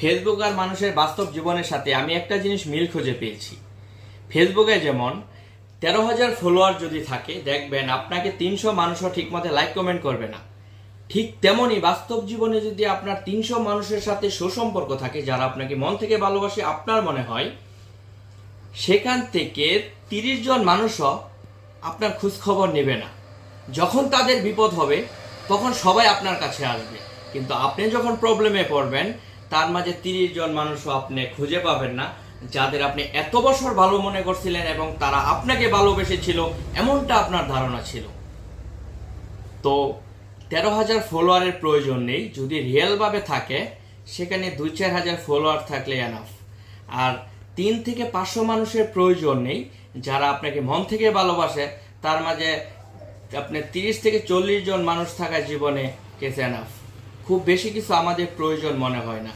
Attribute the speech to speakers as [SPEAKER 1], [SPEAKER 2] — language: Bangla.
[SPEAKER 1] ফেসবুক আর মানুষের বাস্তব জীবনের সাথে আমি একটা জিনিস মিল খুঁজে পেয়েছি। ফেসবুকে যেমন, তেরো হাজার ফলোয়ার যদি থাকে, দেখবেন আপনাকে তিনশো মানুষও ঠিকমতো লাইক কমেন্ট করবে না। ঠিক তেমনই বাস্তব জীবনে যদি আপনার তিনশো মানুষের সাথে সুসম্পর্ক থাকে, যারা আপনাকে মন থেকে ভালোবাসে, আপনার মনে হয়, সেখান থেকে তিরিশ জন মানুষও আপনার খোঁজ খবর নেবে না। যখন তাদের বিপদ হবে, তখন সবাই আপনার কাছে আসবে। কিন্তু আপনি যখন প্রবলেমে পড়বেন তার মাঝে তিরিশ জন মানুষও আপনি খুঁজে পাবেন না, যাদের আপনি এত বছর ভালো মনে করছিলেন এবং তারা আপনাকে ভালোবেসেছিল, এমনটা আপনার ধারণা ছিল। তো তেরো হাজার ফলোয়ারের প্রয়োজন নেই, যদি রিয়েলভাবে থাকে, সেখানে দুই চার হাজার ফলোয়ার থাকলে এনাফ আর তিন থেকে পাঁচশো মানুষের প্রয়োজন নেই, যারা আপনাকে মন থেকে ভালোবাসে, তার মাঝে আপনি তিরিশ থেকে চল্লিশ জন মানুষ থাকা জীবনে কেস এনাফ খুব বেশি কিছু আমাদের প্রয়োজন মনে হয় না।